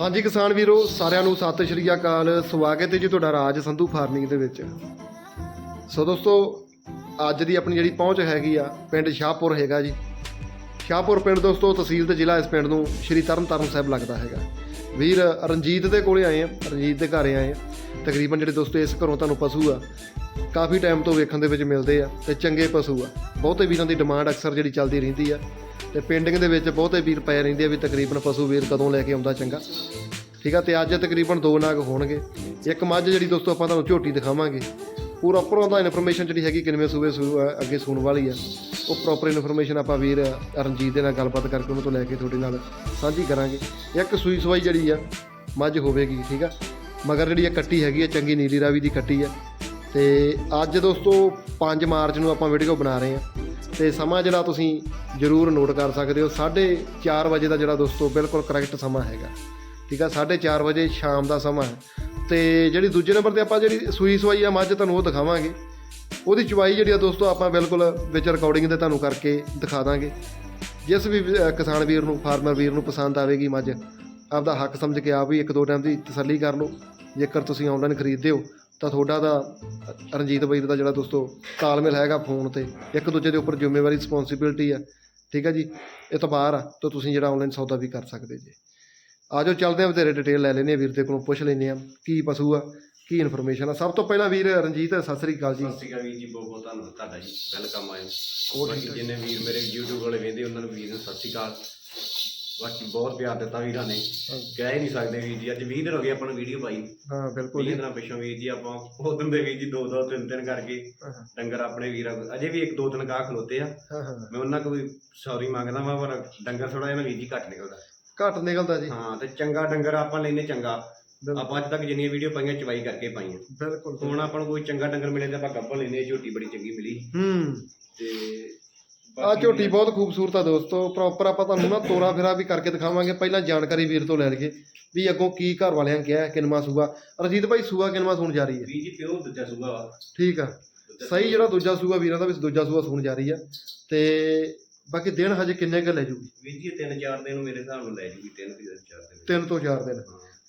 ਹਾਂਜੀ ਕਿਸਾਨ ਵੀਰੋ, ਸਾਰਿਆਂ ਨੂੰ ਸਤਿ ਸ਼੍ਰੀ ਅਕਾਲ। ਸਵਾਗਤ ਹੈ ਜੀ ਤੁਹਾਡਾ ਰਾਜ ਸੰਧੂ ਫਾਰਮਿੰਗ ਦੇ ਵਿੱਚ। ਸੋ ਦੋਸਤੋ, ਅੱਜ ਦੀ ਆਪਣੀ ਜਿਹੜੀ ਪਹੁੰਚ ਹੈਗੀ ਆ, ਪਿੰਡ ਸ਼ਾਹਪੁਰ ਹੈਗਾ ਜੀ। ਸ਼ਾਹਪੁਰ ਪਿੰਡ ਦੋਸਤੋ, ਤਹਿਸੀਲ ਤੇ ਜ਼ਿਲ੍ਹਾ ਇਸ ਪਿੰਡ ਨੂੰ ਸ਼੍ਰੀ ਤਰਨ ਤਰਨਤਾਰਨ ਸਾਹਿਬ ਲੱਗਦਾ ਹੈਗਾ। ਵੀਰ ਰਣਜੀਤ ਦੇ ਕੋਲੇ ਆਏ ਆ, ਰਣਜੀਤ ਦੇ ਘਰ ਆਏ ਆ। ਤਕਰੀਬਨ ਜਿਹੜੇ ਦੋਸਤੋ, ਇਸ ਘਰੋਂ ਤੁਹਾਨੂੰ ਪਸ਼ੂ ਆ, ਕਾਫੀ ਟਾਈਮ ਤੋਂ ਵੇਖਣ ਦੇ ਵਿੱਚ ਮਿਲਦੇ ਆ ਤੇ ਚੰਗੇ ਪਸ਼ੂ ਆ। ਬਹੁਤੇ ਵੀਰਾਂ ਦੀ ਡਿਮਾਂਡ ਅਕਸਰ ਜਿਹੜੀ ਚੱਲਦੀ ਰਹਿੰਦੀ ਆ। ਤੇ ਪਿੰਡਿੰਗ ਦੇ ਵਿੱਚ ਬਹੁਤੇ ਵੀਰ ਪਏ ਰਹਿੰਦੇ ਆ ਵੀ ਤਕਰੀਬਨ ਪਸ਼ੂ ਵੀਰ ਕਦੋਂ ਲੈ ਕੇ ਆਉਂਦਾ ਚੰਗਾ। ਠੀਕ ਆ, ਤੇ ਅੱਜ ਤਕਰੀਬਨ ਦੋ ਨਾਗ ਹੋਣਗੇ। ਇੱਕ ਮੱਝ ਜਿਹੜੀ ਦੋਸਤੋ ਆਪਾਂ ਤੁਹਾਨੂੰ ਝੋਟੀ ਦਿਖਾਵਾਂਗੇ। ਪੂਰਾ ਉੱਪਰੋਂ ਦਾ ਇਨਫੋਰਮੇਸ਼ਨ ਜਿਹੜੀ ਹੈਗੀ ਕਿੰਨਵੇਂ ਸੂਬੇ ਸੂ ਅੱਗੇ ਸੂਣ ਵਾਲੀ ਆ। ਉਹ ਪ੍ਰੋਪਰ ਇਨਫੋਰਮੇਸ਼ਨ ਆਪਾਂ ਵੀਰ ਰਣਜੀਤ ਦੇ ਨਾਲ ਗੱਲਬਾਤ ਕਰਕੇ ਉਹਨਾਂ ਤੋਂ ਲੈ ਕੇ ਤੁਹਾਡੇ ਨਾਲ ਸਾਂਝੀ ਕਰਾਂਗੇ। ਇੱਕ ਸੂਈ ਸਵਾਈ ਜਿਹੜੀ ਆ, ਮੱਝ ਹੋਵੇਗੀ, ਠੀਕ ਆ? ਮਗਰ ਜਿਹੜੀ ਆ ਕੱਟੀ ਹੈਗੀ ਆ, ਚੰਗੀ ਨੀਲੀ ਰਾਵੀ ਦੀ ਕੱਟੀ ਆ। ਤੇ ਅੱਜ ਦੋਸਤੋ 5 ਮਾਰਚ ਨੂੰ ਆਪਾਂ ਵੀਡੀਓ ਬਣਾ ਰਹੇ ਆ। ਤੇ ਸਮਾਂ ਜਿਹੜਾ ਤੁਸੀਂ ਜਰੂਰ ਨੋਟ ਕਰ ਸਕਦੇ ਹੋ 4:30 ਵਜੇ ਦਾ ਜਿਹੜਾ ਦੋਸਤੋ ਬਿਲਕੁਲ ਕਰੈਕਟ ਸਮਾਂ ਹੈਗਾ। ਠੀਕ ਆ 4:30 ਵਜੇ ਸ਼ਾਮ ਦਾ ਸਮਾਂ ਹੈ। ਤੇ ਜਿਹੜੀ ਦੂਜੇ ਨੰਬਰ ਤੇ ਆਪਾਂ ਜਿਹੜੀ ਸੂਈ ਸਵਾਈ ਆ, ਮੱਝ ਤੁਹਾਨੂੰ ਉਹ ਦਿਖਾਵਾਂਗੇ। ਉਹਦੀ ਚਵਾਈ ਜਿਹੜੀ ਆ ਦੋਸਤੋ, ਆਪਾਂ ਬਿਲਕੁਲ ਵਿੱਚ ਰਿਕਾਰਡਿੰਗ ਤੇ ਤੁਹਾਨੂੰ ਕਰਕੇ ਦਿਖਾ ਦਾਂਗੇ। ਜਿਸ ਵੀ ਕਿਸਾਨ ਵੀਰ ਨੂੰ, ਫਾਰਮਰ ਵੀਰ ਨੂੰ ਪਸੰਦ ਆਵੇਗੀ ਮੱਝ, ਆਪਦਾ ਹੱਕ ਸਮਝ ਕੇ ਆਪ ਵੀ ਇੱਕ ਦੋ ਟਾਈਮ ਦੀ ਤਸੱਲੀ ਕਰ ਲਓ। ਜੇਕਰ ਤੁਸੀਂ ਆਨਲਾਈਨ ਖਰੀਦਦੇ ਹੋ ਤਾਂ ਤੁਹਾਡਾ ਦਾ ਰਣਜੀਤ ਬਾਈ ਦਾ ਜਿਹੜਾ ਦੋਸਤੋ ਤਾਲਮੇਲ ਹੈਗਾ ਫੋਨ ਤੇ ਇੱਕ ਦੂਜੇ ਦੇ ਉੱਪਰ ਜ਼ਿੰਮੇਵਾਰੀ ਰਿਸਪੌਂਸਿਬਿਲਟੀ ਆ ਠੀਕ ਹੈ ਜੀ? ਇਤਬਾਰ ਆ ਤਾਂ ਤੁਸੀਂ ਜਿਹੜਾ ਆਨਲਾਈਨ ਸੌਦਾ ਵੀ ਕਰ ਸਕਦੇ ਜੀ। ਆਜੋ ਚੱਲਦੇ ਆ ਵਧੇਰੇ ਡਿਟੇਲ ਲੈ ਲੈਨੇ ਆ ਵੀਰ ਦੇ ਕੋਲੋਂ ਪੁੱਛ ਲੈਨੇ ਆ ਕੀ ਪਸ਼ੂ ਆ ਕੀ ਇਨਫੋਰਮੇਸ਼ਨ ਆ। ਸਭ ਤੋਂ ਪਹਿਲਾਂ ਵੀਰ ਰਣਜੀਤ ਸਤਿ ਸ੍ਰੀ ਅਕਾਲ ਜੀ। ਸਤਿ ਸ਼੍ਰੀ ਅਕਾਲ ਵੀਰ ਜੀ ਬਹੁਤ ਬਹੁਤ ਧੰਨਵਾਦ ਤੁਹਾਡਾ ਜੀ। ਵੈਲਕਮ ਆਇਓ ਬਾਕੀ। ਜਿੰਨੇ ਵੀਰ ਮੇਰੇ YouTube ਵਾਲੇ ਵੇਖਦੇ ਉਹਨਾਂ ਨੂੰ ਵੀਰ ਨੂੰ ਸਤਿ ਸ਼੍ਰੀ ਅਕਾਲ। ਬਾਕੀ ਬਹੁਤ ਪਿਆਰ ਦਿੱਤਾ ਵੀਰਾਂ ਨੇ। ਕਹਿ ਹੀ ਨਹੀਂ ਸਕਦੇ ਵੀਰ ਜੀ ਅੱਜ 20 ਦਿਨ ਹੋ ਗਏ ਆਪਾਂ ਨੂੰ ਵੀਡੀਓ ਪਾਈ। ਹਾਂ ਬਿਲਕੁਲ 20 ਜੀ। ਦਿਨਾਂ ਪਿੱਛੋਂ ਵੀਰ ਜੀ ਆਪਾਂ ਉਦੋਂ ਦੇ ਵੀਰ ਜੀ ਦੋ ਦੋ ਤਿੰਨ ਤਿੰਨ ਕਰਕੇ ਡੰਗਰ ਆਪਣੇ ਵੀਰਾਂ ਕੋਲ ਅਜੇ ਵੀ ਇੱਕ ਦੋ ਤਿੰਨ ਗਾਹ ਖਲੋਤੇ ਆ। ਮੈਂ ਉਹਨਾਂ ਕੋਲ ਸੌਰੀ ਮੰਗਦਾ ਵਾਂ ਪਰ ਡੰਗਰ ਥੋੜਾ ਜਿਹਾ ਵੀਰ ਜੀ ਘੱਟ ਨਿਕਲਦਾ। ਘੱਟ ਨਿਕਲਦਾ ਜੀ। ਹਾਂ ਤੇ ਚੰਗਾ ਡੰਗਰ ਆਪਾਂ ਲੈਨੇ ਚੰਗਾ। ਆਪਾਂ ਅੱਜ ਤੱਕ ਜਿੰਨੀਆਂ ਵੀਡੀਓ ਪਾਈਆਂ ਚਵਾਈ ਕਰਕੇ ਪਾਈਆਂ। ਬਿਲਕੁਲ। ਹੁਣ ਆਪਾਂ ਨੂੰ ਕੋਈ ਚੰਗਾ ਡੰਗਰ ਮਿਲੇ ਤਾਂ ਆਪਾਂ ਗੱਪਲ ਲੈਨੇ ਝੋਟੀ ਬੜੀ ਚੰਗੀ ਮਿਲੀ। ਹੂੰ। ਤੇ ਆ ਝੋਟੀ ਬਹੁਤ ਖੂਬਸੂਰਤ ਆ ਦੋਸਤੋ। ਪ੍ਰੋਪਰ ਆਪਾਂ ਤੁਹਾਨੂੰ ਨਾ ਤੋਰਾ ਫੇਰਾ ਵੀ ਕਰਕੇ ਦਿਖਾਵਾਂਗੇ। ਪਹਿਲਾਂ ਜਾਣਕਾਰੀ ਵੀਰ ਤੋਂ ਲੈ ਲਈਏ ਵੀ ਅੱਗੋਂ ਕੀ ਘਰ ਵਾਲਿਆਂ ਨੇ ਕਿਹਾ ਕਿਨਮਾ ਸੂਆ। ਰਜੀਤ ਭਾਈ ਸੂਆ ਕਿਨਮਾ ਸੁਣ ਜਾ ਰਹੀ ਹੈ? ਵੀਰ ਜੀ ਪਿਓ ਦੂਜਾ ਸੂਗਾ ਵਾ। ਠੀਕ ਆ। ਸਹੀ ਜਿਹੜਾ ਦੂਜਾ ਸੂਆ ਵੀਰਾਂ ਦਾ ਵੀ ਦੂਜਾ ਸੂਆ ਸੁਣ ਜਾ ਰਹੀ ਆ। ਤੇ ਬਾਕੀ ਦਿਨ ਹਜੇ ਕਿੰਨੇ ਕੁ ਲੈ ਜੂਗੀ? ਵੀਰ ਜੀ ਇਹ ਤਿੰਨ ਚਾਰ ਦਿਨ ਮੇਰੇ ਹਿਸਾਬ ਨਾਲ ਲੈ ਜੂਗੀ ਤਿੰਨ ਤਿੰਨ ਚਾਰ ਦਿਨ। ਤਿੰਨ ਤੋਂ ਚਾਰ ਦਿਨ।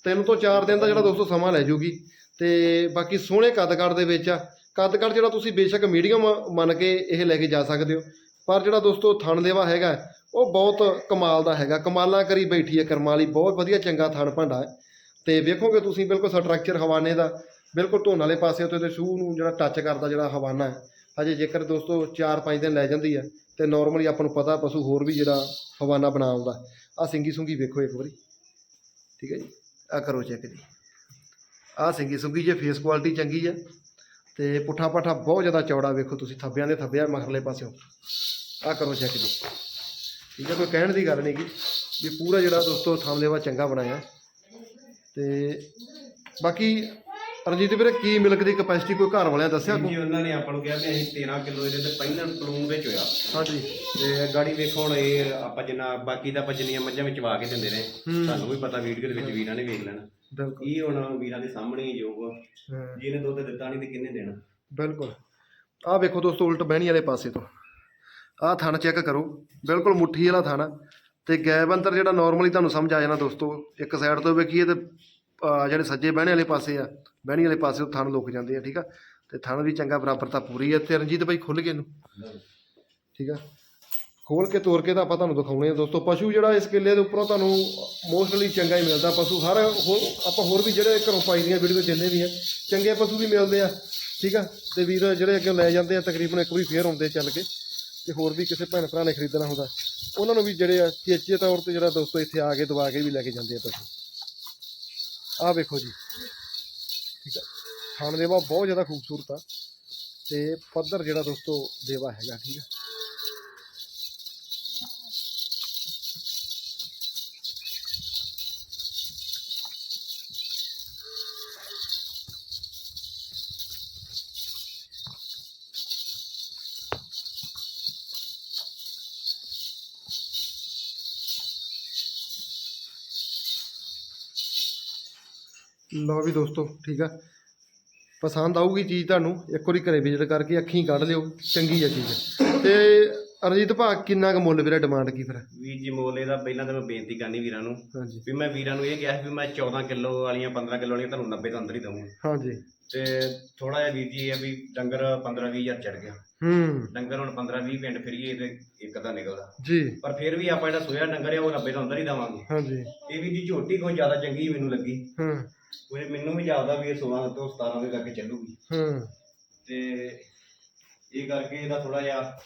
ਤਿੰਨ ਤੋਂ ਚਾਰ ਦਿਨ ਦਾ ਜਿਹੜਾ ਦੋਸਤੋ ਸਮਾਂ ਲੈ ਜੂਗੀ। ਤੇ ਬਾਕੀ ਸੋਹਣੇ ਕੱਦ-ਕੱਦ ਦੇ ਵਿੱਚ ਆ। ਕੱਦ-ਕੱਦ ਜਿਹੜਾ ਤੁਸੀਂ ਬੇਸ਼ੱਕ ਮੀਡੀਅਮ ਮੰਨ ਕੇ ਇਹ ਲੈ ਕੇ ਜਾ ਸਕਦੇ ਹੋ। ਪਰ ਜਿਹੜਾ ਦੋਸਤੋ ਥਣਦੇਵਾ ਹੈਗਾ, ਉਹ ਬਹੁਤ ਕਮਾਲ ਦਾ ਹੈਗਾ। ਕਮਾਲਾਂ ਕਰੀ ਬੈਠੀ ਹੈ ਕਰਮਾਲੀ, ਬਹੁਤ ਵਧੀਆ ਚੰਗਾ ਥਣ ਭਾਂਡਾ ਹੈ। ਤੇ ਵੇਖੋਗੇ ਤੁਸੀਂ ਬਿਲਕੁਲ ਸਟਰਕਚਰ ਹਵਾਨੇ ਦਾ, ਬਿਲਕੁਲ ਧੋਣ ਵਾਲੇ ਪਾਸੇ ਉੱਤੇ ਤੇ ਸ਼ੂ ਨੂੰ ਜਿਹੜਾ ਟੱਚ ਕਰਦਾ ਜਿਹੜਾ ਹਵਾਨਾ ਹੈ। ਹਜੇ ਜੇਕਰ ਦੋਸਤੋ 4-5 ਦਿਨ ਲੈ ਜਾਂਦੀ ਹੈ, ਤੇ ਨਾਰਮਲੀ ਆਪਾਂ ਨੂੰ ਪਤਾ ਪਸ਼ੂ ਹੋਰ ਵੀ ਜਿਹੜਾ ਹਵਾਨਾ ਬਣਾ ਆਉਂਦਾ ਆ ਸਿੰਗੀ ਸੁੰਗੀ ਵੇਖੋ ਇੱਕ ਵਾਰੀ। ਠੀਕ ਹੈ ਜੀ। ਆ ਕਰੋ ਚੈੱਕ ਜੀ। ਆ ਸਿੰਗੀ ਸੁੰਗੀ ਜੇ ਫੇਸ ਕੁਆਲਿਟੀ ਚੰਗੀ ਹੈ ਤੇ ਪੁੱਠਾ ਪਾਠਾ ਬਹੁਤ ਜ਼ਿਆਦਾ ਚੌੜਾ ਵੇਖੋ ਤੁਸੀਂ ਥੱਬਿਆਂ ਦੇ ਥੱਬਿਆ ਮਗਰਲੇ ਪਾਸਿਓਂ। ਆ ਕਰੋ ਚੈੱਕ ਜੀ। ਠੀਕ ਹੈ ਕੋਈ ਕਹਿਣ ਦੀ ਗੱਲ ਨਹੀਂ ਗੀ। ਵੀ ਪੂਰਾ ਜਿਹੜਾ ਦੋਸਤੋ ਥਾਮਲੇਵਾ ਚੰਗਾ ਬਣਾਇਆ। ਤੇ ਬਾਕੀ ਰਣਜੀਤ ਵੀਰੇ ਕੀ ਮਿਲਕ ਦੀ ਕਪੈਸਿਟੀ ਕੋਈ ਘਰ ਵਾਲਿਆਂ ਦੱਸਿਆ ਜੀ ਉਹਨਾਂ ਨੇ ਆਪਾਂ ਨੂੰ ਕਿਹਾ ਵੀ ਅਸੀਂ 13 ਕਿਲੋ ਇਹਦੇ ਤੇ ਪਹਿਲਾਂ ਪਲੂਨ ਵਿੱਚ ਹੋਇਆ। ਹਾਂਜੀ। ਤੇ ਗਾੜੀ ਵੇਖੋ ਹੁਣ ਇਹ ਆਪਾਂ ਜਿੰਨਾ ਬਾਕੀ ਦਾ ਆਪਾਂ ਜਿੰਨੀਆਂ ਮੱਝਾਂ ਵਿੱਚ ਵਾ ਕੇ ਦਿੰਦੇ ਹੂੰ। ਤੁਹਾਨੂੰ ਵੀ ਪਤਾ ਵੀਡੀਓ ਦੇ ਵਿੱਚ ਵੀਰਾਂ ਨੇ ਵੇਖ ਲੈਣਾ। ਬਿਲਕੁਲ। ਇਹ ਹੁਣ ਵੀਰਾਂ ਦੇ ਸਾਹਮਣੇ ਹੀ ਜੋ ਵਾ। ਹਾਂ, ਜਿਹਨੇ ਦੁੱਧ ਦਿੱਤਾ ਨਹੀਂ ਤੇ ਕਿੰਨੇ ਦੇਣਾ? ਬਿਲਕੁਲ। ਆ ਵੇਖੋ ਦੋਸਤੋ ਉਲਟ ਬਹਿਣੀ ਵਾਲੇ ਪਾਸੇ ਤੋਂ। ਆ ਥਣ ਚੈੱਕ ਕਰੋ। ਬਿਲਕੁਲ ਮੁੱਠੀ ਵਾਲਾ ਥਣ ਆ। ਤੇ ਗੈਬ ਅੰਤਰ ਜਿਹੜਾ ਨਾਰਮਲੀ ਤੁਹਾਨੂੰ ਸਮਝ ਆ ਜਾਣਾ ਦੋਸਤੋ ਇੱਕ ਸਾਈਡ ਤੋਂ ਵੇਖੀਏ ਤੇ ਆਹ ਜਿਹੜੇ ਸੱਜੇ ਬਹਿਣੇ ਵਾਲੇ ਪਾਸੇ ਆ ਬਹਿਣੀ ਵਾਲੇ ਪਾਸੇ ਤੋਂ ਥਣ ਲੁਕ ਜਾਂਦੇ ਆ ਠੀਕ ਆ? ਤੇ ਥਣ ਵੀ ਚੰਗਾ ਬਰਾਬਰਤਾ ਪੂਰੀ ਹੈ ਤੇ ਰਣਜੀਤ ਭਾਈ ਖੁੱਲ ਗਏ ਇਹਨੂੰ। ਠੀਕ ਆ? ਖੋਲ ਕੇ ਤੋਰ ਕੇ ਤਾਂ ਆਪਾਂ ਤੁਹਾਨੂੰ ਦਿਖਾਉਣੇ ਆ ਦੋਸਤੋ, ਪਸ਼ੂ ਜਿਹੜਾ ਇਸ ਕਿੱਲੇ ਦੇ ਉੱਪਰੋਂ ਤੁਹਾਨੂੰ ਮੋਸਟਲੀ ਚੰਗਾ ਹੀ ਮਿਲਦਾ, ਪਸ਼ੂ ਸਾਰਾ ਹੋਰ, ਆਪਾਂ ਹੋਰ ਵੀ ਜਿਹੜੇ ਘਰੋਂ ਪਾਈ ਦੀਆਂ ਵੀਡੀਓ ਜਿੰਨੇ ਵੀ ਆ, ਚੰਗੇ ਪਸ਼ੂ ਵੀ ਮਿਲਦੇ ਆ, ਠੀਕ ਆ? ਤੇ ਵੀਰ ਜਿਹੜੇ ਅੱਗੇ ਲੈ ਜਾਂਦੇ ਆ, ਤਕਰੀਬਨ ਇੱਕ ਵਾਰੀ ਫੇਰ ਆਉਂਦੇ ਚੱਲ ਕੇ, ਤੇ ਹੋਰ ਵੀ ਕਿਸੇ ਭੈਣ ਭਰਾ ਨੇ ਖਰੀਦਣਾ ਹੁੰਦਾ, ਉਹਨਾਂ ਨੂੰ ਵੀ ਜਿਹੜੇ ਆ ਚੇਚੇ ਤੌਰ ਤੇ ਜਿਹੜਾ ਦੋਸਤੋ ਇੱਥੇ ਆ ਕੇ ਦਵਾ ਕੇ ਵੀ ਲੈ ਕੇ ਜਾਂਦੇ ਆ ਪਸ਼ੂ। ਆਹ ਵੇਖੋ ਜੀ, ਠੀਕ ਆ? ਥਾਣ ਦੇਵਾ ਬਹੁਤ ਜ਼ਿਆਦਾ ਖੂਬਸੂਰਤ ਆ, ਤੇ ਪੱਧਰ ਜਿਹੜਾ ਦੋਸਤੋ ਦੇਵਾ ਹੈਗਾ, ਠੀਕ ਆ? ਲਓ ਵੀ ਦੋਸਤੋ ਠੀਕ ਆ। ਪਸੰਦ ਆਊਗੀ ਚੀਜ਼ ਤੁਹਾਨੂੰ ਇੱਕ ਵਾਰੀ ਘਰੇ ਵਿਜ਼ਿਟ ਕਰਕੇ ਅੱਖੀਂ ਕੱਢ ਲਿਓ ਚੰਗੀ ਆ ਚੀਜ਼। ਤੇ ਰਣਜੀਤ ਭਾ ਕਿੰਨਾ ਕੁ ਮੁੱਲ ਵੀਰੇ ਡਿਮਾਂਡ ਕੀ ਫਿਰ? ਵੀਰ ਜੀ ਮੋਲੇ ਦਾ ਪਹਿਲਾਂ ਤਾਂ ਮੈਂ ਬੇਨਤੀ ਕਰਨੀ ਵੀਰਾਂ ਨੂੰ ਹਾਂਜੀ। ਵੀ ਮੈਂ ਵੀਰਾਂ ਨੂੰ ਇਹ ਕਿਹਾ ਸੀ ਵੀ ਮੈਂ 14 ਕਿਲੋ ਵਾਲੀਆਂ 15 ਕਿਲੋ ਵਾਲੀਆਂ ਤੁਹਾਨੂੰ 90 ਤੋਂ ਅੰਦਰ ਹੀ ਦਊਂਗਾ। ਹਾਂਜੀ। ਤੇ ਥੋੜਾ ਜਿਹਾ ਵੀਰ ਜੀ ਇਹ ਆ ਵੀ ਡੰਗਰ 15 20 ਹਜ਼ਾਰ ਚੜ ਗਿਆ। ਹੂੰ। ਡੰਗਰ ਹੁਣ 15 20 ਪਿੰਡ ਫਿਰੀਏ ਤੇ ਇੱਕ ਤਾਂ ਨਿਕਲਦਾ। ਜੀ। ਪਰ ਫਿਰ ਵੀ ਆਪਾਂ ਜਿਹੜਾ ਸੋਇਆ ਡੰਗਰ ਆ ਉਹ 90 ਤੋਂ ਅੰਦਰ ਹੀ ਦਵਾਂਗੇ। ਹਾਂਜੀ। ਇਹ ਵੀ ਜੀ ਝੋਟੀ ਕੋਈ ਜ਼ਿਆਦਾ ਚੰਗੀ ਮੈਨੂੰ ਲੱਗੀ। ਹੂੰ। ਉਹ ਮੈਨੂੰ ਵੀ ਜ਼ਿਆਦਾ ਵੀ ਇਹ 16 ਤੋਂ 17 ਦੇ ਲੱਗੇ ਚੱਲੂਗੀ। ਹੂੰ। ਤੇ ਇਹ ਕਰਕੇ ਇਹਦਾ ਥੋੜਾ ਜਿਹਾ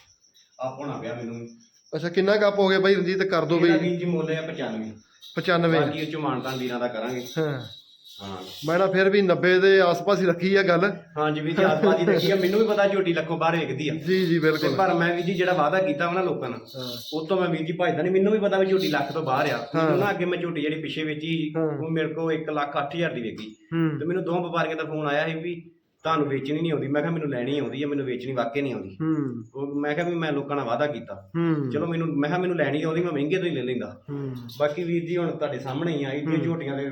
ਆਪ ਹੋਣਾ ਪਿਆ ਮੈਨੂੰ। ਅੱਛਾ ਕਿੰਨਾ ਕੱਪ ਹੋ ਗਿਆ ਬਾਈ ਰਣਜੀਤ? ਕਰ ਦੋ ਇਹਦਾ ਬਈ। ਜੀ ਮੁੱਲ ਹੈ 95 95 ਬਾਕੀ ਇਹ ਚ ਮਾਨਤਾਨ ਵੀਰਾਂ ਦਾ ਕਰਾਂਗੇ। ਹਾਂ। ਹਾਂ। ਮੈਂ ਨਾ ਫਿਰ ਵੀ 90 ਦੇ ਆਸ-ਪਾਸ ਹੀ ਰੱਖੀ ਆ ਗੱਲ। ਹਾਂਜੀ ਵੀ ਜੀ ਆਸਪਾਸ ਹੀ ਦੇਖੀ ਆ। ਮੈਨੂੰ ਵੀ ਪਤਾ ਝੋਟੀ ਲੱਖੋਂ ਬਾਹਰ ਵੇਖਦੀ ਆ। ਜੀ ਜੀ ਤੇ ਬਿਲਕੁਲ। ਪਰ ਮੈਂ ਵੀ ਜੀ ਜਿਹੜਾ ਵਾਅਦਾ ਕੀਤਾ ਉਹਨਾਂ ਲੋਕਾਂ ਨਾਲ ਹਾਂ। ਉਹ ਤੋਂ ਮੈਂ ਵੀਰ ਜੀ ਭਜਦਾ ਨਹੀਂ ਮੈਨੂੰ ਵੀ ਪਤਾ ਵੀ ਝੋਟੀ ਲੱਖ ਤੋਂ ਬਾਹਰ ਆ। ਹਾਂ। ਮੈਨੂੰ ਨਾ ਅੱਗੇ ਮੈਂ ਝੋਟੀ ਜਿਹੜੀ ਪਿੱਛੇ ਵੇਚੀ ਹਾਂ। ਉਹ ਮੇਰੇ ਕੋਲ 1 ਲੱਖ 8000 ਦੀ ਵੇਚੀ। ਹੂੰ। ਤੇ ਮੈਨੂੰ ਦੋ ਵਪਾਰੀਆਂ ਦਾ ਫੋਨ ਆਇਆ ਸੀ ਵੀ ਤੁਹਾਨੂੰ ਵੇਚਣੀ ਨਹੀਂ ਆਉਂਦੀ। ਮੈਂ ਕਿਹਾ ਮੈਨੂੰ ਲੈਣੀ ਆਉਂਦੀ ਆ ਮੈਨੂੰ ਵੇਚਣੀ ਵਾਕਿਆ ਨਹੀਂ ਆਉਂਦੀ। ਹੂੰ। ਉਹ ਮੈਂ ਕਿਹਾ ਵੀ ਮੈਂ ਲੋਕਾਂ ਨਾਲ ਵਾਅਦਾ ਕੀਤਾ। ਹੂੰ। ਚਲੋ ਮੈਨੂੰ ਮੈਂ ਕਿਹਾ ਮੈਨੂੰ ਲੈਣੀ ਆਉਂਦੀ ਮੈਂ ਮਹਿੰਗੇ ਤੋਂ ਹੀ ਲੈ ਲੈਂਦਾ। ਹੂੰ। ਬਾਕੀ ਵੀਰ ਜੀ ਹੁਣ ਤੁਹਾਡੇ ਸਾਹਮਣੇ ਹੀ ਆ ਇਹ ਝੋਟੀਆਂ ਦੇ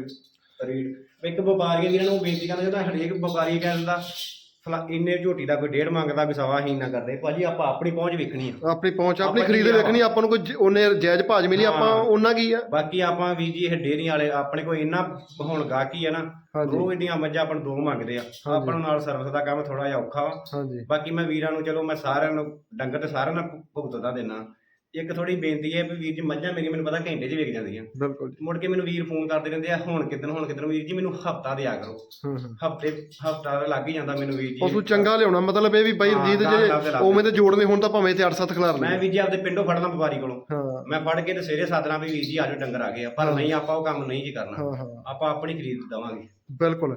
ਰੇਟ ਇੱਕ ਵਪਾਰੀ ਵੀਰਾਂ ਨੂੰ ਬੇਨਤੀ ਕਰਦਾ ਜਦੋਂ ਹਰੇਕ ਵਪਾਰੀ ਕਹਿ ਦਿੰਦਾ ਫਲਾ ਇੰਨੇ ਝੋਟੀ ਦਾ ਕੋਈ ਡੇਢ ਮੰਗਦਾ ਕੋਈ ਸਵਾ ਹੀ ਨਾ ਕਰਦੇ ਭਾਜੀ ਆਪਾਂ ਆਪਣੀ ਪਹੁੰਚ ਵੇਖਣੀ ਆ। ਆਪਣੀ ਪਹੁੰਚ ਆਪਣੀ ਆਪਾਂ ਖਰੀਦ ਆ? ਵੇਖਣੀ ਆਪਾਂ ਨੂੰ ਕੋਈ ਉਹਨੇ ਜਾਇਜ਼ ਭਾਜ ਮਿਲੀ ਆਪਾਂ। ਉਹਨਾਂ ਕੀ ਆ? ਬਾਕੀ ਆਪਾਂ ਵੀਰ ਜੀ ਇਹ ਡੇਅਰੀ ਵਾਲੇ ਆਪਣੇ ਕੋਲ ਇੰਨਾ ਹੁਣ ਗਾਹਕੀ ਆ ਨਾ ਹਾਂਜੀ। ਰੋਜ਼ ਦੀਆਂ ਮੱਝਾਂ ਆਪਾਂ ਨੂੰ ਦੋ ਮੰਗਦੇ ਆ। ਆਪਾਂ ਨੂੰ ਨਾਲ ਸਰਵਿਸ ਦਾ ਕੰਮ ਥੋੜਾ ਜਿਹਾ ਔਖਾ ਵਾ। ਹਾਂਜੀ। ਬਾਕੀ ਮੈਂ ਵੀਰਾਂ ਨੂੰ ਚਲੋ ਮੈਂ ਸਾਰਿਆਂ ਨੂੰ ਡੰਗਰ ਤੇ ਸਾਰਿਆਂ ਨੂੰ ਭੁਗਤਦਾ ਦੇਣਾ ਇੱਕ ਥੋੜੀ ਬੇਨਤੀ ਹੈ ਵੀ ਵੀਰ ਜੀ ਮੱਝਾਂ ਮੇਰੀ ਮੈਨੂੰ ਪਤਾ ਘੰਟੇ 'ਚ ਵਿਕ ਜਾਂਦੀਆਂ। ਬਿਲਕੁਲ ਜੀ। ਮੁੜ ਕੇ ਮੈਨੂੰ ਵੀਰ ਫੋਨ ਕਰਦੇ ਰਹਿੰਦੇ ਆ ਹੁਣ ਕਿਦਨ ਹੁਣ ਕਿਦਨ ਵੀਰ ਜੀ ਮੈਨੂੰ ਹਫਤਾ ਦਿਆ ਕਰੋ। ਹੂੰ ਹੂੰ। ਹਫ਼ਤੇ ਹਫਤਾ ਲੱਗ ਹੀ ਜਾਂਦਾ ਮੈਨੂੰ ਵੀਰ ਜੀ। ਪਸ਼ੂ ਚੰਗਾ ਲਿਆਉਣਾ ਮਤਲਬ ਇਹ ਵੀ ਬਾਈ ਹਾਂ, ਗਾਂ ਜੇ ਲੱਭ ਦੇ ਲੱਭ ਉਵੇਂ ਤੇ ਜੋੜਨੇ ਹੋਣ ਤਾਂ ਭਾਵੇਂ ਤੇ 8-7 ਖਿਲਾਰ ਮੈਂ ਲੈ ਵੀਰ ਜੀ ਆਪਦੇ ਪਿੰਡੋਂ ਫੜਨਾ ਵਪਾਰੀ ਕੋਲੋਂ। ਹਾਂ। ਮੈਂ ਫੜ ਕੇ ਤੇ ਸਵੇਰੇ ਸਾਦਣਾ ਵੀ ਵੀਰ ਜੀ ਆਜੋ ਡੰਗਰ ਆ ਗਏ ਆ। ਪਰ ਨਹੀਂ ਆਪਾਂ ਉਹ ਕੰਮ ਨਹੀਂ ਜੀ ਕਰਨਾ। ਹਾਂ ਹਾਂ। ਆਪਾਂ ਆਪਣੀ ਖਰੀਦ ਦਵਾਂਗੇ। ਬਿਲਕੁਲ।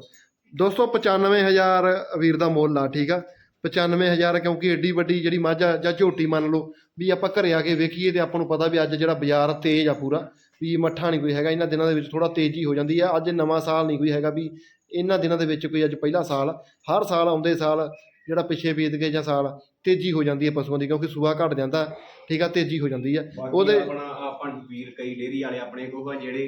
ਦੋਸਤੋ 95000 ਵੀਰ ਦਾ ਮੁੱਲ ਆ ਠੀਕ ਆ? 95000 ਕਿਉਂਕਿ ਏਡੀ ਵੱਡੀ ਜਿਹੜੀ ਮੱਝ ਆ ਜਾਂ ਝੋਟੀ ਮੰਨ ਲਓ ਵੀ ਆਪਾਂ ਘਰੇ ਆ ਕੇ ਵੇਖੀਏ ਤੇ ਆਪਾਂ ਨੂੰ ਪਤਾ ਵੀ ਅੱਜ ਜਿਹੜਾ ਬਾਜ਼ਾਰ ਤੇਜ਼ ਆ ਪੂਰਾ ਵੀ ਮੱਠਾ ਨਹੀਂ ਕੋਈ ਹੈਗਾ ਇਹਨਾਂ ਦਿਨਾਂ ਦੇ ਵਿੱਚ ਥੋੜਾ ਤੇਜ਼ੀ ਹੋ ਜਾਂਦੀ ਆ ਅੱਜ ਨਵਾਂ ਸਾਲ ਨਹੀਂ ਕੋਈ ਹੈਗਾ ਵੀ ਇਹਨਾਂ ਦਿਨਾਂ ਦੇ ਵਿੱਚ ਕੋਈ ਅੱਜ ਪਹਿਲਾ ਸਾਲ। ਹਰ ਸਾਲ ਆਉਂਦੇ ਸਾਲ ਜਿਹੜਾ ਪਿੱਛੇ ਬੀਤ ਗਏ ਜਾਂ ਸਾਲ ਤੇਜ਼ੀ ਹੋ ਜਾਂਦੀ ਹੈ ਪਸ਼ੂਆਂ ਦੀ ਕਿਉਂਕਿ ਸੂਆ ਘਟ ਜਾਂਦਾ ਠੀਕ ਆ ਤੇਜ਼ੀ ਹੋ ਜਾਂਦੀ ਆ ਉਹਦੇ ਆਪਣਾ ਆਪਾਂ ਵੀਰ ਕਈ ਡੇਰੀ ਵਾਲੇ ਆਪਣੇ ਕੋਲ ਜਿਹੜੇ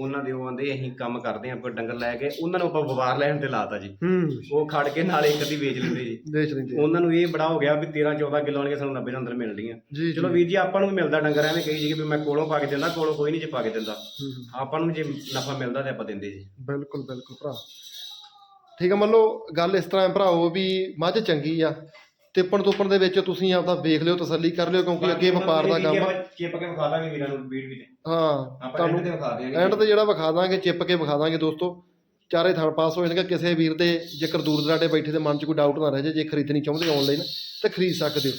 ਉਹਨਾਂ ਦੇ ਉਹ ਆਂਦੇ ਅਸੀਂ ਕੰਮ ਕਰਦੇ ਆਂ ਕੋਈ ਡੰਗਰ ਲੈ ਕੇ ਉਹਨਾਂ ਨੂੰ ਆਪਾਂ ਵਪਾਰ ਲੈਣ ਤੇ ਲਾਤਾ ਜੀ। ਹੂੰ। ਉਹ ਖੜ ਕੇ ਨਾਲੇ ਇੱਕ ਅੱਧੀ ਵੇਚ ਲੈਂਦੇ ਜੀ। ਦੇਖ ਲੈਂਦੇ। ਉਹਨਾਂ ਨੂੰ ਇਹ ਬੜਾ ਹੋ ਗਿਆ ਵੀ 13 14 ਕਿਲੋ ਵਾਲੀਆਂ ਸਾਨੂੰ 90 ਦੇ ਅੰਦਰ ਜੀ ਚਲੋ ਵੀਰ ਜੀ ਆਪਾਂ ਨੂੰ ਵੀ ਮਿਲਦਾ ਡੰਗਰ ਐਵੇਂ ਕਹੀ ਜੀ ਵੀ ਮੈਂ ਕੋਲੋਂ ਪਾ ਕੇ ਦਿੰਦਾ ਕੋਲੋਂ ਕੋਈ ਨਹੀਂ ਜੇ ਪਾ ਕੇ ਦਿੰਦਾ। ਹੂੰ। ਆਪਾਂ ਨੂੰ ਜੇ ਨਫਾ ਮਿਲਦਾ ਤੇ ਆਪਾਂ ਦਿੰਦੇ ਜੀ। ਬਿਲਕੁਲ ਬਿਲਕੁਲ ਭਰਾ। ਠੀਕ ਆ ਮੰਨ ਲਓ ਗੱਲ ਇਸ ਤਰ੍ਹਾਂ ਹੈ ਭਰਾਓ ਵੀ ਮੱਝ ਚੰਗੀ ਆ। ਤਿੱਪਣ ਤੁੱਪਣ ਦੇ ਵਿੱਚ ਤੁਸੀਂ ਆਪਦਾ ਵੇਖ ਲਿਓ ਤਸੱਲੀ ਕਰ ਲਿਓ ਕਿਉਂਕਿ ਅੱਗੇ ਵਪਾਰ ਦਾ ਕੰਮ ਆ। ਚਿਪ ਕੇ ਵਿਖਾ ਦਾਂਗੇ ਵੀਰਾਂ ਨੂੰ ਵੀਡ ਵੀ ਹਾਂ ਆਪਾਂ ਤੁਹਾਨੂੰ ਐਂਡ ਤੇ ਵਿਖਾ ਦਿਆਂਗੇ ਐਂਡ ਤੇ ਜਿਹੜਾ ਵਿਖਾ ਦਾਂਗੇ ਚਿੱਪ ਕੇ ਵਿਖਾ ਦਾਂਗੇ ਦੋਸਤੋ। ਚਾਰੇ ਥਣ ਪਾਸ ਹੋ ਜਾਣਗੇ ਕਿਸੇ ਵੀਰ ਦੇ ਜੇਕਰ ਦੂਰ ਦਰਾਡੇ ਬੈਠੇ ਦੇ ਮਨ 'ਚ ਕੋਈ ਡਾਊਟ ਨਾ ਰਹੇ ਜੇ ਜੇ ਖਰੀਦਣੀ ਚਾਹੁੰਦੇ ਆਨਲਾਈਨ ਤੇ ਖਰੀਦ ਸਕਦੇ ਹੋ।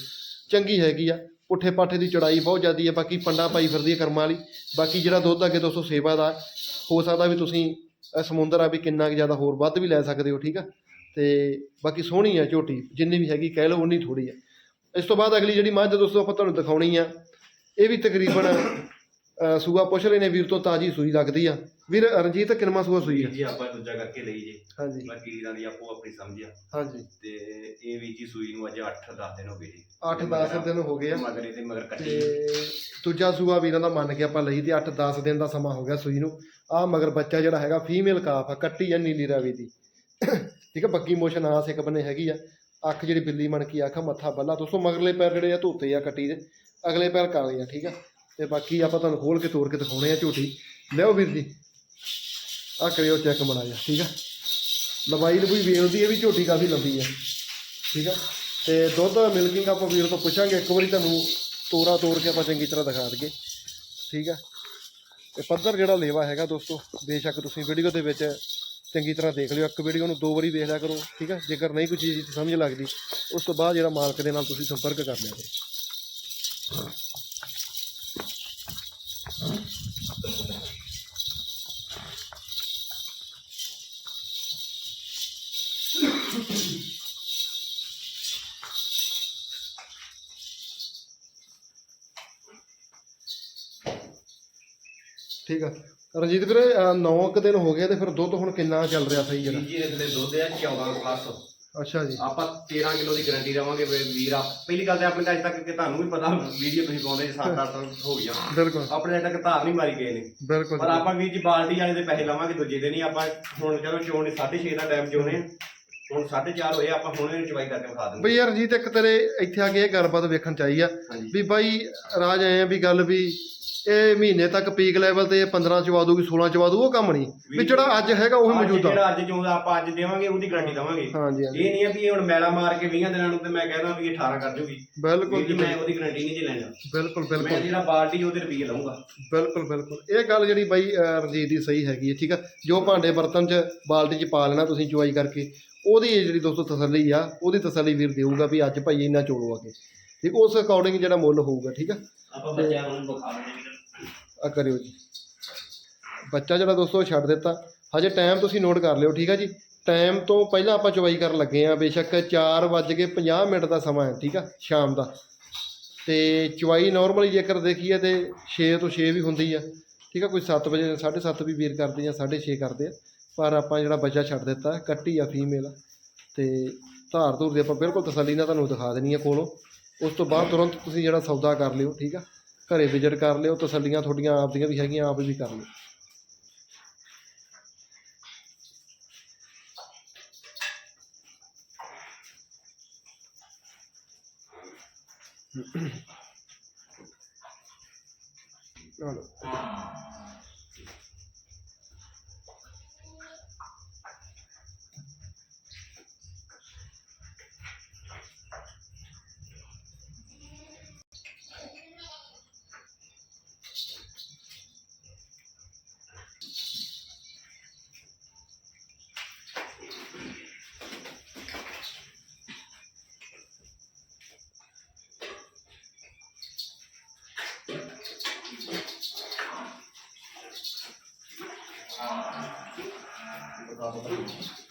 ਚੰਗੀ ਹੈਗੀ ਆ ਪੁੱਠੇ ਪਾਠੇ ਦੀ ਚੜਾਈ ਬਹੁਤ ਜ਼ਿਆਦੀ ਹੈ ਬਾਕੀ ਪੰਡਾ ਪਾਈ ਫਿਰਦੀ ਹੈ ਕਰਮਾਂ ਵਾਲੀ। ਬਾਕੀ ਜਿਹੜਾ ਦੁੱਧ ਅੱਗੇ ਦੋਸਤੋ ਸੇਵਾ ਦਾ ਹੋ ਸਕਦਾ ਵੀ ਤੁਸੀਂ ਇਹ ਸਮੁੰਦਰ ਆ ਵੀ ਕਿੰਨਾ ਕੁ ਜ਼ਿਆਦਾ ਹੋਰ ਵੱਧ ਵੀ ਲੈ ਸਕਦੇ ਹੋ ਠੀਕ ਆ? ਤੇ ਬਾਕੀ ਸੋਹਣੀ ਆ ਝੋਟੀ ਜਿੰਨੀ ਵੀ ਹੈਗੀ ਕਹਿ ਲਓ ਉਨੀ ਥੋੜੀ ਆ। ਇਸ ਤੋਂ ਬਾਅਦ ਅਗਲੀ ਜਿਹੜੀ ਮੱਝ ਦੋਸਤੋ ਆਪਾਂ ਤੁਹਾਨੂੰ ਦਿਖਾਉਣੀ ਆ ਇਹ ਵੀ ਤਕਰੀਬਨ ਸੂਆ ਪੁੱਛ ਰਹੇ ਨੇ ਵੀਰ ਤੋਂ ਤਾਜੀ ਸੂਈ ਲੱਗਦੀ ਆ। ਵੀਰ ਰਣਜੀਤ ਕਿੰਨਵਾ ਸੂਆ ਸੂਈ ਆ? ਜੀ ਆਪਾਂ ਦੂਜਾ ਕਰਕੇ ਲਈ ਜੀ। ਹਾਂਜੀ। ਬਾਕੀ ਵੀਰਾਂ ਦੀ ਆਪੋ ਆਪਣੀ ਸਮਝਿਆ ਹਾਂਜੀ। ਤੇ ਇਹ ਵੀ ਜੀ ਸੂਈ ਨੂੰ ਅੱਜ 8-10 ਦਿਨ ਹੋ ਗਏ ਜੀ। 8-10 ਦਿਨ ਹੋ ਗਏ ਆ। ਮਗਰ ਇਹਦੇ ਮਗਰ ਕੱਟੀ ਦੂਜਾ ਸੂਆ ਵੀਰਾਂ ਦਾ ਮੰਨ ਕੇ ਆਪਾਂ ਲਈ ਤੇ 8-10 ਦਿਨ ਦਾ ਸਮਾਂ ਹੋ ਗਿਆ ਸੂਈ ਨੂੰ। ਆ ਮਗਰ ਬੱਚਾ ਜਿਹੜਾ ਹੈਗਾ ਫੀਮੇਲ ਕਾਫ ਆ ਕੱਟੀ ਆ ਨੀਲੀ ਰਾਵੀ ਦੀ। ਠੀਕ ਆ ਬੱਕੀ ਮੋਸ਼ਨ ਆਸ ਇੱਕ ਬੰਨੇ ਹੈਗੀ ਆ, ਅੱਖ ਜਿਹੜੀ ਬਿੱਲੀ ਬਣ ਕੇ ਅੱਖ ਮੱਥਾ ਬੱਲਾ, ਦੋਸਤੋ ਮਗਰਲੇ ਪੈਰ ਜਿਹੜੇ ਆ ਧੋਤੇ ਆ ਕੱਟੀ ਦੇ, ਅਗਲੇ ਪੈਰ ਕਾਲੇ ਆ, ਠੀਕ ਆ। ਤੇ ਬਾਕੀ ਆਪਾਂ ਤੁਹਾਨੂੰ ਖੋਲ ਕੇ ਤੋੜ ਕੇ ਦਿਖਾਉਣੇ ਆ ਝੂਠੀ। ਲਿਓ ਵੀਰ ਜੀ ਆ ਕਰਿਓ ਚੈੱਕ ਮੜਾ ਜਾ ਠੀਕ ਆ। ਲੰਬਾਈ ਲੰਬੀ ਵੇਖਦੀ ਹੈ ਵੀ ਝੋਟੀ ਕਾਫੀ ਲੰਬੀ ਆ, ਠੀਕ ਆ। ਤੇ ਦੁੱਧ ਮਿਲਕਿੰਗ ਆਪਾਂ ਵੀਰ ਤੋਂ ਪੁੱਛਾਂਗੇ, ਇੱਕ ਵਾਰੀ ਤੁਹਾਨੂੰ ਤੋਰਾ ਤੋੜ ਕੇ ਆਪਾਂ ਚੰਗੀ ਤਰ੍ਹਾਂ ਦਿਖਾ ਦਈਏ, ਠੀਕ ਆ। ਤੇ ਪੱਧਰ ਜਿਹੜਾ ਲੇਵਾ ਹੈਗਾ ਦੋਸਤੋ, ਬੇਸ਼ੱਕ ਤੁਸੀਂ ਵੀਡੀਓ ਦੇ ਵਿੱਚ ਚੰਗੀ ਤਰ੍ਹਾਂ ਦੇਖ ਲਿਓ, ਇੱਕ ਵੀਡੀਓ ਨੂੰ ਦੋ ਵਾਰੀ ਦੇਖ ਲਿਆ ਕਰੋ, ਠੀਕ ਆ? ਜੇਕਰ ਨਹੀਂ ਕੋਈ ਚੀਜ਼ ਸਮਝ ਲੱਗਦੀ, ਉਸ ਤੋਂ ਬਾਅਦ ਜਿਹੜਾ ਮਾਲਕ ਦੇ ਨਾਲ ਤੁਸੀਂ ਸੰਪਰਕ ਕਰ ਲਿਆ ਕਰੋ। ਠੀਕ ਆ? ਰਣਜੀਤ ਵੀਰੇ 9 ਕੁ ਦਿਨ ਹੋ ਗਏ ਤੇ ਫਿਰ ਦੁੱਧ ਹੁਣ ਕਿੰਨਾ ਚੱਲ ਰਿਹਾ ਸਹੀ ਜਿਹੜਾ ਜੀ ਇਹਦੇ ਦੁੱਧ ਆ 14 ਪਲੱਸ ਅੱਛਾ ਜੀ। ਆਪਾਂ 13 ਕਿਲੋ ਦੀ ਗਾਰੰਟੀ ਦੇਵਾਂਗੇ ਵੀ ਵੀਰ ਆ। ਪਹਿਲੀ ਗੱਲ ਤੇ ਆਪਣੇ ਅਜੇ ਤੱਕ ਕਿ ਤੁਹਾਨੂੰ ਵੀ ਪਤਾ ਵੀਡੀਓ ਤੁਸੀਂ ਪਾਉਂਦੇ ਜੀ 7-8 ਹੋ ਗਿਆ। ਬਿਲਕੁਲ। ਆਪਣੇ ਅਜੇ ਤੱਕ ਧਾਰ ਨਹੀਂ ਮਾਰੀ ਗਏ ਨੇ। ਬਿਲਕੁਲ ਪਰ ਆਪਾਂ ਵੀਰ ਜੀ ਬਾਲਟੀ ਵਾਲੇ ਦੇ ਪੈਸੇ ਲਵਾਂਗੇ ਦੂਜੇ ਦੇ ਨਹੀਂ ਆਪਾਂ ਹੁਣ ਚਲੋ ਚੋਣ 6:30 ਦਾ ਟਾਈਮ ਚੋਣੇ ਹੁਣ 4:30 ਹੋਏ ਆਪਾਂ ਹੁਣ ਇਹਨੂੰ ਚਵਾਈ ਕਰਕੇ ਵਿਖਾ ਦਿੰਦੇ ਬਈ ਯਾਰ ਜੀ ਤੇ ਇੱਕ ਤੇਰੇ ਇੱਥੇ ਆ ਕੇ ਇਹ ਗੱਲਬਾਤ ਵੇਖਣ ਚਾਹੀ ਆ ਹਾਂਜੀ। ਵੀ ਬਾਈ ਰਾਜ ਆਏ ਆ ਵੀ ਗੱਲ ਵੀ ਇਹ ਮਹੀਨੇ ਤੱਕ ਪੀਕ ਲੈਵਲ ਤੇ ਇਹ 15 ਚਵਾ ਦੂਗੀ 16 ਚਵਾ ਦੂ ਉਹ ਕੰਮ ਨਹੀਂ। ਵੀ ਜਿਹੜਾ ਅੱਜ ਹੈਗਾ ਉਹ ਅੱਜ ਮੌਜੂਦਾ। ਜਿਹੜਾ ਅੱਜ ਚੋਂਦਾ ਆਪਾਂ ਅੱਜ ਦੇਵਾਂਗੇ ਉਹਦੀ ਗਾਰੰਟੀ ਦਵਾਂਗੇ। ਹਾਂਜੀ ਹਾਂਜੀ। ਇਹ ਨਹੀਂ ਆ ਵੀ ਇਹ ਹੁਣ ਮੈਲਾ ਮਾਰ ਕੇ 20 ਦਿਨਾਂ ਨੂੰ ਤੇ ਮੈਂ ਕਹਿੰਦਾ ਵੀ ਇਹ 18 ਕਰ ਜੂਗੀ। ਬਿਲਕੁਲ ਜੀ ਮੈਂ ਉਹਦੀ ਗਾਰੰਟੀ ਨਹੀਂ ਜੀ ਲੈਣਾ। ਬਿਲਕੁਲ ਮੈਂ ਬਿਲਕੁਲ। ਜਿਹੜਾ ਬਾਲਟੀ ਉਹਦੇ ਰੁਪਈਏ ਲਵਾਂਗਾ ਬਿਲਕੁਲ ਬਿਲਕੁਲ। ਇਹ ਗੱਲ ਜਿਹੜੀ ਬਾਈ ਅਹ, ਰਣਜੀਤ ਦੀ ਸਹੀ ਹੈਗੀ ਹੈ ਠੀਕ ਆ? ਜੋ ਭਾਂਡੇ ਬਰਤਨ 'ਚ ਬਾਲਟੀ 'ਚ ਪਾ ਲੈਣਾ ਤੁਸੀਂ ਚੁਆਈ ਕਰਕੇ ਉਹਦੀ ਜਿਹੜੀ ਦੋਸਤੋ ਤਸੱਲੀ ਆ ਉਹਦੀ ਤਸੱਲੀ ਵੀਰ ਦੇਊਗਾ ਵੀ ਅੱਜ ਭਾਈ ਇੰਨਾ ਚੋਲੋ ਆ ਕੇ। ਠੀਕ ਉਸ ਅਕੋਰਡਿੰਗ ਜਿਹੜਾ ਮੁੱਲ ਹੋਊਗਾ ਠੀਕ ਆ? ਆਪਾਂ ਬੱਚਿਆਂ ਨੂੰ ਵਿਖਾ ਦਿੰਦੇ ਆ ਕਰਿਓ ਜੀ। ਬੱਚਾ ਜਿਹੜਾ ਦੋਸਤੋ ਛੱਡ ਦਿੱਤਾ ਹਜੇ ਟਾਈਮ ਤੁਸੀਂ ਨੋਟ ਕਰ ਲਿਓ ਠੀਕ ਆ ਜੀ? ਟਾਈਮ ਤੋਂ ਪਹਿਲਾਂ ਆਪਾਂ ਚੁਆਈ ਕਰਨ ਲੱਗੇ ਆ ਬੇਸ਼ੱਕ 4:50 ਮਿੰਟ ਦਾ ਸਮਾਂ ਹੈ ਠੀਕ ਆ ਸ਼ਾਮ ਦਾ। ਤੇ ਚੁਆਈ ਨਾਰਮਲੀ ਜੇਕਰ ਦੇਖੀਏ ਤੇ 6 ਤੋਂ 6 ਵੀ ਹੁੰਦੀ ਆ ਠੀਕ ਆ ਕੋਈ 7 ਵਜੇ 7:30 ਵੀ ਵੀਰ ਕਰਦੇ ਆ 6:30 ਕਰਦੇ ਆ। ਪਰ ਆਪਾਂ ਜਿਹੜਾ ਬੱਚਾ ਛੱਡ ਦਿੱਤਾ ਕੱਟੀ ਆ ਫੀਮੇਲ ਤੇ ਧਾਰ ਧੂਰ ਦੀ ਆਪਾਂ ਬਿਲਕੁਲ ਤਸੱਲੀ ਨਾਲ ਤੁਹਾਨੂੰ ਦਿਖਾ ਦੇਣੀ ਆ ਕੋਲੋਂ। ਉਸ ਤੋਂ ਬਾਅਦ ਤੁਰੰਤ ਤੁਸੀਂ ਜਿਹੜਾ ਸੌਦਾ ਕਰ ਲਿਓ ਠੀਕ ਆ? ਘਰੇ ਵਿਜ਼ਿਟ ਕਰ ਲਿਓ ਤਸੱਲੀਆਂ ਤੁਹਾਡੀਆਂ ਆਪ ਦੀਆਂ ਵੀ ਹੈਗੀਆਂ ਆਪ ਵੀ ਕਰ ਲਿਓ। ਚਲੋ 到这个问题上。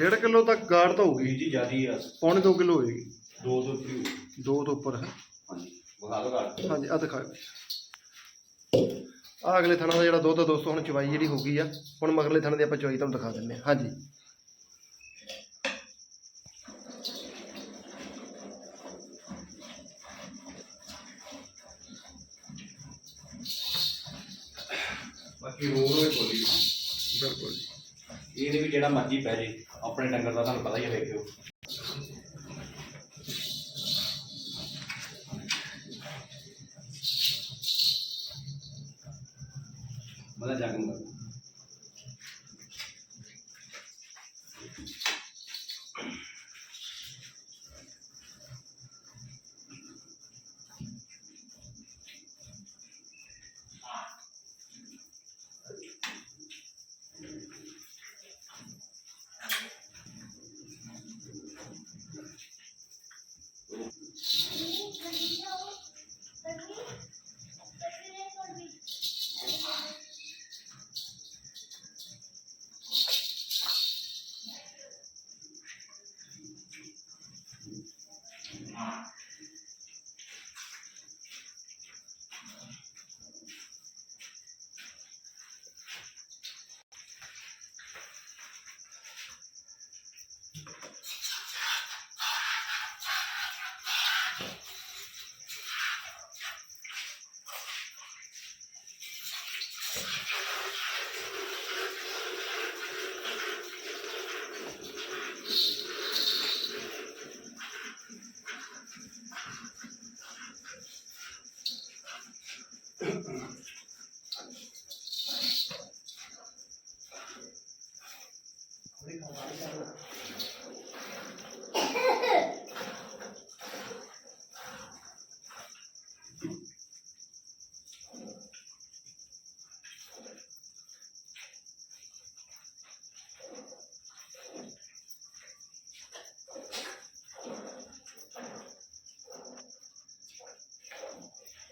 ਡੇਢ ਕਿਲੋ ਤੱਕ ਗਾੜ ਤਾਂ ਹੋਊਗੀ। ਜੀ ਜਿਆਦੀ ਆ। ਪੌਣੇ 2 ਕਿਲੋ ਹੋਏਗੀ। ਦੋ ਦੋ ਫਰੀ ਦੋ ਤੋਂ ਉੱਪਰ ਹੈ। ਹਾਂਜੀ ਵਿਖਾ ਦੋ ਘਰ ਹਾਂਜੀ ਆ ਦਿਖਾਓ ਆ ਅਗਲੇ ਥਣਾ ਦਾ ਜਿਹੜਾ ਦੁੱਧ ਆ ਦੋਸਤੋ ਹੁਣ ਚਵਾਈ ਜਿਹੜੀ ਹੋ ਗਈ ਆ। ਹੁਣ ਮਗਰਲੇ ਥਣ ਦੀ ਆਪਾਂ ਚਵਾਈ ਤੁਹਾਨੂੰ ਦਿਖਾ ਦਿੰਨੇ ਆ ਹਾਂਜੀ ਬਾਕੀ ਰੋਲ ਹੋਏ ਬੋਲੀ ਬਿਲਕੁਲ ਜੀ ਇਹਦੇ ਵੀ ਜਿਹੜਾ ਮਰਜ਼ੀ ਪੈ ਜੇ ਆਪਣੇ ਡੰਗਰ ਦਾ ਤੁਹਾਨੂੰ ਪਤਾ ਹੀ ਹੈ ਵੇਖਿਓ। ਮਜ਼ਾ ਜਾਗੂਗਾ।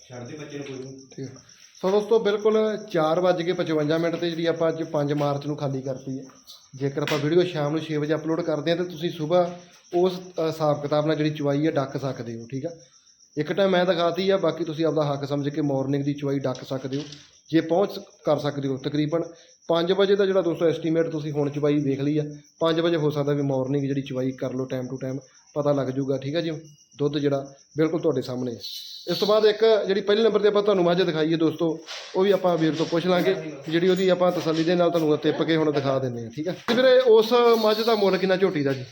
ਛੱਡ ਦੇ ਬੱਚੇ ਨੂੰ ਕੋਈ ਨਹੀਂ। ਠੀਕ ਹੈ। ਸੋ ਦੋਸਤੋ, ਬਿਲਕੁਲ 4:55 ਮਿੰਟ ਤੇ ਜਿਹੜੀ ਆਪਾਂ ਅੱਜ 5 ਮਾਰਚ ਨੂੰ ਖਾਲੀ ਕਰਤੀ ਹੈ। ਜੇਕਰ ਆਪਾਂ ਵੀਡੀਓ ਸ਼ਾਮ ਨੂੰ 6 ਵਜੇ ਅਪਲੋਡ ਕਰਦੇ ਹਾਂ ਤਾਂ ਤੁਸੀਂ ਸਵੇਰ ਉਸ ਹਿਸਾਬ ਕਿਤਾਬ ਨਾਲ ਜਿਹੜੀ ਚੁਆਈ ਹੈ ਡੱਕ ਸਕਦੇ ਹੋ, ਠੀਕ ਆ ਇੱਕ ਟਾਈਮ ਮੈਂ ਦਿਖਾਤੀ ਆ, ਬਾਕੀ ਤੁਸੀਂ ਆਪਦਾ ਹੱਕ ਸਮਝ ਕੇ ਮਾਰਨਿੰਗ ਦੀ ਚੁਆਈ ਡੱਕ ਸਕਦੇ ਹੋ। ਜੇ ਪਹੁੰਚ ਕਰ ਸਕਦੇ ਹੋ ਤਕਰੀਬਨ 5 ਵਜੇ ਦਾ ਜਿਹੜਾ ਦੋਸਤੋ ਐਸਟੀਮੇਟ ਤੁਸੀਂ ਹੁਣ ਚੁਆਈ ਵੇਖ ਲਈ ਆ 5 ਵਜੇ ਹੋ ਸਕਦਾ ਵੀ ਮਾਰਨਿੰਗ ਜਿਹੜੀ ਚੁਆਈ ਕਰ ਲਓ ਟਾਈਮ ਟੂ ਟਾਈਮ ਪਤਾ ਲੱਗ ਜਾਊਗਾ ਠੀਕ ਆ ਜੀ? ਦੁੱਧ ਜਿਹੜਾ ਬਿਲਕੁਲ ਤੁਹਾਡੇ ਸਾਹਮਣੇ ਹੈ ਇਸ ਤੋਂ ਬਾਅਦ ਇੱਕ ਜਿਹੜੀ ਪਹਿਲੇ ਨੰਬਰ ਤੇ ਆਪਾਂ ਤੁਹਾਨੂੰ ਮੱਝ ਦਿਖਾਈਏ ਦੋਸਤੋ ਉਹ ਵੀ ਆਪਾਂ ਵੀਰ ਤੋਂ ਪੁੱਛ ਲਾਂਗੇ ਜਿਹੜੀ ਉਹਦੀ ਆਪਾਂ ਤਸੱਲੀ ਦੇ ਨਾਲ ਤੁਹਾਨੂੰ ਤਿੱਪ ਕੇ ਹੁਣ ਦਿਖਾ ਦਿੰਦੇ ਹਾਂ ਠੀਕ ਆ? ਤੇ ਵੀਰੇ ਉਸ ਮੱਝ ਦਾ ਮੁੱਲ ਕਿੰਨਾ ਝੋਟੀ ਦਾ ਜੀ?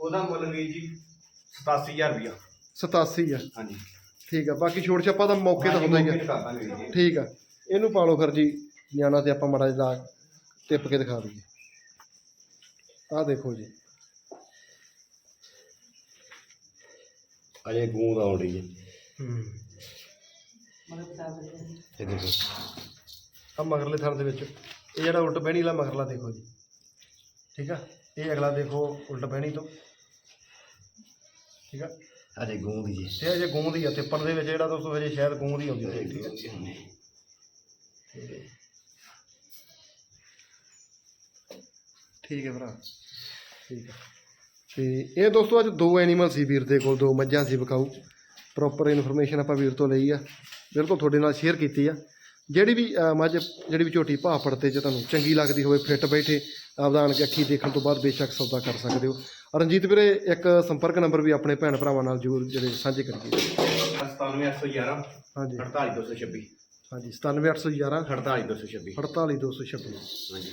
ਉਹਦਾ ਮੁੱਲ ਵੀਰ ਜੀ 87000 ਰੁਪਇਆ 87 ਆ ਹਾਂਜੀ। ਠੀਕ ਆ ਬਾਕੀ ਛੋਟ ਛੱਪਾ ਦਾ ਮੌਕੇ ਤਾਂ ਹੁੰਦਾ ਹੀ ਆ। ਠੀਕ ਆ ਇਹਨੂੰ ਪਾ ਲਓ ਫਿਰ ਜੀ ਨਿਆਣਾ ਤੇ ਆਪਾਂ ਮੜਾ ਜਿਹਾ ਟਿੱਪ ਕੇ ਦਿਖਾ ਦਈਏ। ਆਹ ਦੇਖੋ ਜੀ। ਅਜੇ ਗੂੰਦ ਆਉਣ ਰਹੀ ਹੈ ਹੂੰ। ਇਹ ਦੇਖੋ। ਆ ਮਗਰਲੇ ਥਣ ਦੇ ਵਿੱਚ ਇਹ ਜਿਹੜਾ ਉਲਟ ਬਹਿਣੀ ਵਾਲਾ ਮਗਰਲਾ ਦੇਖੋ ਜੀ। ਠੀਕ ਆ? ਇਹ ਅਗਲਾ ਦੇਖੋ ਉਲਟ ਬਹਿਣੀ ਤੋਂ। ਠੀਕ ਆ? ਅਜੇ ਗੂੰਦ ਜੀ ਤੇ ਅਜੇ ਗੂੰਦ ਹੀ ਆ ਤਿੱਪਣ ਦੇ ਵਿੱਚ ਜਿਹੜਾ ਦੋਸਤੋ ਹਜੇ ਸ਼ਾਇਦ ਗੂੰਦ ਹੀ ਆਉਂਦੀ ਹੈ ਠੀਕ ਆ। ਠੀਕ ਹੈ। ਭਰਾ ਠੀਕ ਹੈ। ਤੇ ਇਹ ਦੋਸਤੋ ਅੱਜ ਦੋ ਐਨੀਮਲ ਸੀ ਵੀਰ ਦੇ ਕੋਲ ਦੋ ਮੱਝਾਂ ਸੀ ਵਿਕਾਊ ਪ੍ਰੋਪਰ ਇਨਫੋਰਮੇਸ਼ਨ ਆਪਾਂ ਵੀਰ ਤੋਂ ਲਈ ਆ। ਬਿਲਕੁਲ ਤੁਹਾਡੇ ਨਾਲ ਸ਼ੇਅਰ ਕੀਤੀ ਆ। ਜਿਹੜੀ ਵੀ ਮੱਝ ਜਿਹੜੀ ਵੀ ਝੋਟੀ ਭਾਅ ਪੜਤੇ ਚ ਤੁਹਾਨੂੰ ਚੰਗੀ ਲੱਗਦੀ ਹੋਵੇ ਫਿੱਟ ਬੈਠੇ ਆਪਦਾ ਆਣ ਕੇ ਅੱਖੀ ਦੇਖਣ ਤੋਂ ਬਾਅਦ ਬੇਸ਼ੱਕ ਸੌਦਾ ਕਰ ਸਕਦੇ ਹੋ। ਰਣਜੀਤ ਵੀਰੇ ਇੱਕ ਸੰਪਰਕ ਨੰਬਰ ਵੀ ਆਪਣੇ ਭੈਣ ਭਰਾਵਾਂ ਨਾਲ ਜਰੂਰ ਜਿਹੜੇ ਸਾਂਝੇ ਕਰੀਏ। 97811 ਹਾਂਜੀ। 48226 ਹਾਂਜੀ 97811 48226 48226 ਹਾਂਜੀ।